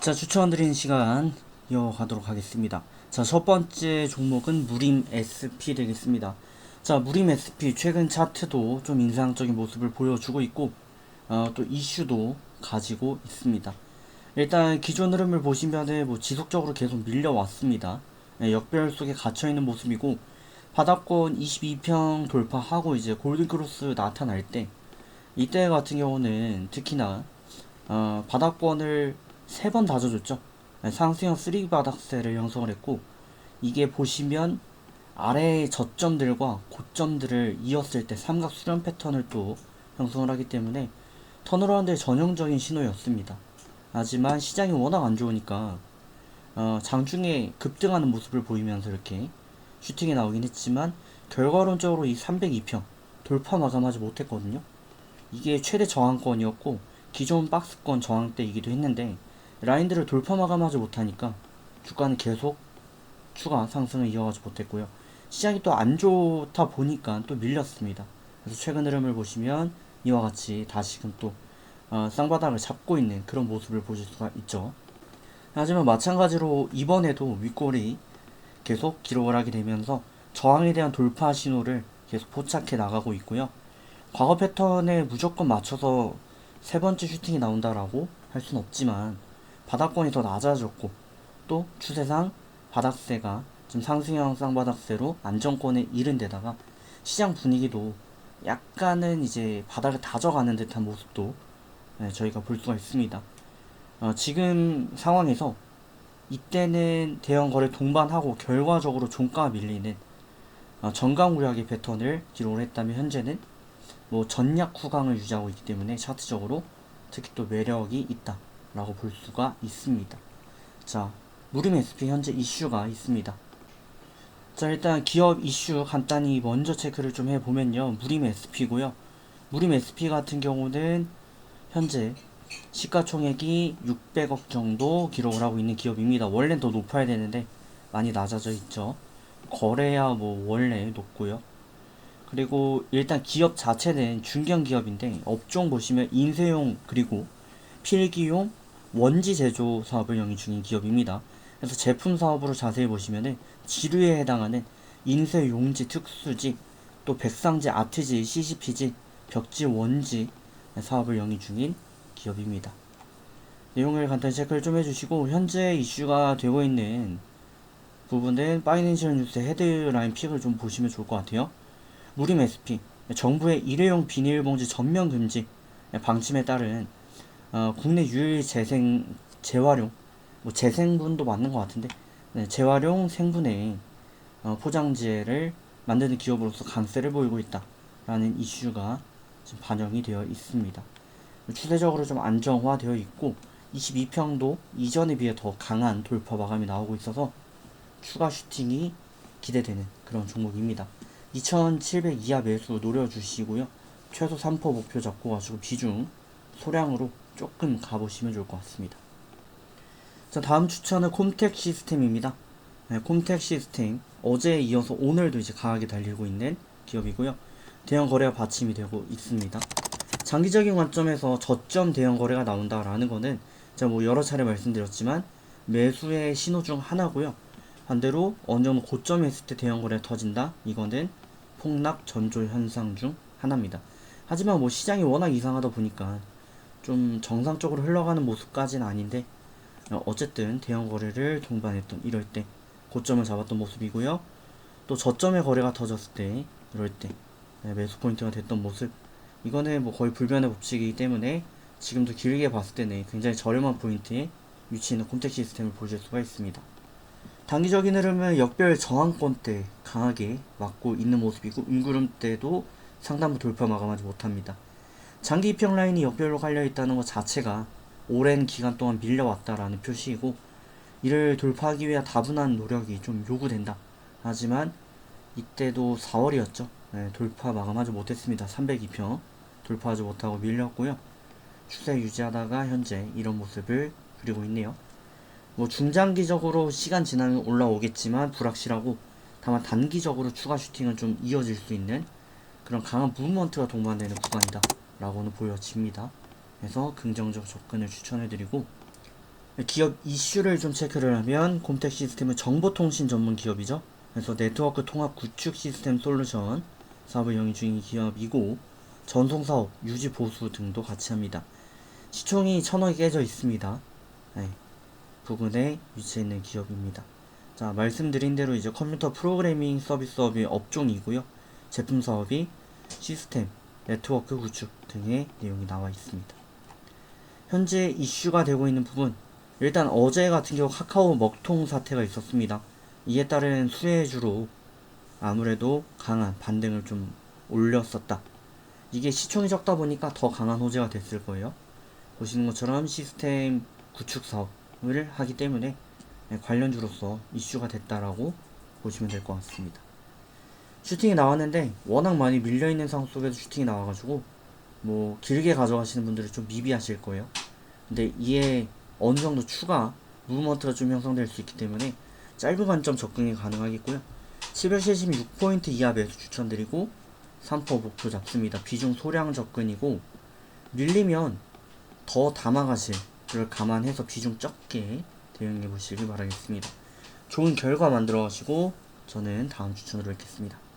자, 추천드리는 시간 이어가도록 하겠습니다. 자, 첫 번째 종목은 무림 SP 되겠습니다. 자, 무림 SP 최근 차트도 좀 인상적인 모습을 보여주고 있고, 어, 또 이슈도 가지고 있습니다. 일단 기존 흐름을 보시면은 뭐 지속적으로 계속 밀려왔습니다. 네, 역별 속에 갇혀있는 모습이고, 바닥권 22평 돌파하고 이제 골든크로스 나타날 때, 이때 같은 경우는 특히나, 어, 바닥권을 세 번 다져줬죠. 네, 상승형 3 바닥세를 형성을 했고 이게 보시면 아래의 저점들과 고점들을 이었을 때 삼각 수렴 패턴을 또 형성을 하기 때문에 턴어라운드의 전형적인 신호였습니다. 하지만 시장이 워낙 안 좋으니까 어, 장중에 급등하는 모습을 보이면서 이렇게 슈팅이 나오긴 했지만 결과론적으로 이 302평 돌파 마감하지 못했거든요. 이게 최대 저항권이었고 기존 박스권 저항대이기도 했는데 라인들을 돌파 마감하지 못하니까 주가는 계속 추가 상승을 이어가지 못했고요. 시장이 또 안 좋다 보니까 또 밀렸습니다. 그래서 최근 흐름을 보시면 이와 같이 다시금 또 어, 쌍바닥을 잡고 있는 그런 모습을 보실 수가 있죠. 하지만 마찬가지로 이번에도 윗골이 계속 기록을 하게 되면서 저항에 대한 돌파 신호를 계속 포착해 나가고 있고요. 과거 패턴에 무조건 맞춰서 세 번째 슈팅이 나온다라고 할 수는 없지만 바닥권이 더 낮아졌고 또 추세상 바닥세가 지금 상승형 쌍바닥세로 안정권에 이른 데다가 시장 분위기도 약간은 이제 바닥을 다져가는 듯한 모습도 네, 저희가 볼 수가 있습니다. 어, 지금 상황에서 이때는 대형 거래 동반하고 결과적으로 종가가 밀리는 어, 정강 우량의 패턴을 기록을 했다면 현재는 뭐 전약 후강을 유지하고 있기 때문에 차트적으로 특히 또 매력이 있다. 라고 볼 수가 있습니다. 자, 무림 SP 현재 이슈가 있습니다. 자, 일단 기업 이슈 간단히 먼저 체크를 좀 해보면요. 무림 SP고요. 무림 SP 같은 경우는 현재 시가총액이 600억 정도 기록을 하고 있는 기업입니다. 원래는 더 높아야 되는데 많이 낮아져 있죠. 거래야 뭐 원래 높고요. 그리고 일단 기업 자체는 중견 기업인데 업종 보시면 인쇄용 그리고 필기용 원지 제조 사업을 영위 중인 기업입니다. 그래서 제품 사업으로 자세히 보시면은 지류에 해당하는 인쇄 용지 특수지 또 백상지 아트지 CCP지 벽지 원지 사업을 영위 중인 기업입니다. 내용을 간단히 체크를 좀 해주시고 현재 이슈가 되고 있는 부분은 파이낸셜 뉴스 헤드라인 픽을 좀 보시면 좋을 것 같아요. 무림 SP 정부의 일회용 비닐봉지 전면 금지 방침에 따른 어, 국내 유일 재생 재활용 뭐 재생분도 맞는 것 같은데 네, 재활용 생분해 어, 포장지를 만드는 기업으로서 강세를 보이고 있다라는 이슈가 지금 반영이 되어 있습니다. 추세적으로 좀 안정화되어 있고 22평도 이전에 비해 더 강한 돌파 마감이 나오고 있어서 추가 슈팅이 기대되는 그런 종목입니다. 2700 이하 매수 노려주시고요. 최소 3% 목표 잡고 가지고 비중 소량으로 조금 가보시면 좋을 것 같습니다. 자, 다음 추천은 콤텍 시스템입니다. 네, 콤텍 시스템 어제에 이어서 오늘도 이제 강하게 달리고 있는 기업이고요. 대형 거래가 받침이 되고 있습니다. 장기적인 관점에서 저점 대형 거래가 나온다라는 거는 제가 뭐 여러 차례 말씀드렸지만 매수의 신호 중 하나고요. 반대로 어느 정도 고점에 있을 때 대형 거래 터진다. 이거는 폭락 전조 현상 중 하나입니다. 하지만 뭐 시장이 워낙 이상하다 보니까 좀 정상적으로 흘러가는 모습까지는 아닌데 어, 어쨌든 대형 거래를 동반했던 이럴 때 고점을 잡았던 모습이고요. 또 저점의 거래가 터졌을 때 이럴 때 네, 매수 포인트가 됐던 모습 이거는 뭐 거의 불변의 법칙이기 때문에 지금도 길게 봤을 때는 굉장히 저렴한 포인트에 위치 있는 콤텍 시스템을 보실 수가 있습니다. 단기적인 흐름은 역별 저항권 때 강하게 막고 있는 모습이고 음구름 때도 상단부 돌파 마감하지 못합니다. 장기 입평 라인이 역별로 갈려 있다는 것 자체가 오랜 기간 동안 밀려왔다라는 표시이고 이를 돌파하기 위한 다분한 노력이 좀 요구된다. 하지만 이때도 4월이었죠. 네, 돌파 마감하지 못했습니다. 302평 돌파하지 못하고 밀렸고요. 추세 유지하다가 현재 이런 모습을 그리고 있네요. 뭐 중장기적으로 시간 지나면 올라오겠지만 불확실하고 다만 단기적으로 추가 슈팅은 좀 이어질 수 있는 그런 강한 무브먼트가 동반되는 구간이다. 라고는 보여집니다. 그래서 긍정적 접근을 추천해드리고 기업 이슈를 좀 체크를 하면 곰텍 시스템은 정보통신 전문 기업이죠. 그래서 네트워크 통합 구축 시스템 솔루션 사업을 영위 중인 기업이고 전송 사업, 유지 보수 등도 같이 합니다. 시총이 천억이 깨져 있습니다. 네, 부근에 위치해 있는 기업입니다. 자, 말씀드린 대로 이제 컴퓨터 프로그래밍 서비스 사업이 업종이고요. 제품 사업이 시스템, 네트워크 구축 등의 내용이 나와 있습니다. 현재 이슈가 되고 있는 부분, 일단 어제 같은 경우 카카오 먹통 사태가 있었습니다. 이에 따른 수혜주로 아무래도 강한 반등을 좀 올렸었다. 이게 시총이 적다 보니까 더 강한 호재가 됐을 거예요. 보시는 것처럼 시스템 구축 사업을 하기 때문에 네, 관련주로서 이슈가 됐다라고 보시면 될 것 같습니다. 슈팅이 나왔는데 워낙 많이 밀려있는 상황 속에서 슈팅이 나와가지고 뭐 길게 가져가시는 분들은 좀 미비하실 거예요. 근데 이에 어느 정도 추가 무브먼트가 좀 형성될 수 있기 때문에 짧은 관점 접근이 가능하겠고요. 776포인트 이하 매수 추천드리고 3포 목표 잡습니다. 비중 소량 접근이고 밀리면 더 담아가실을 감안해서 비중 적게 대응해 보시길 바라겠습니다. 좋은 결과 만들어 가시고 저는 다음 추천으로 뵙겠습니다.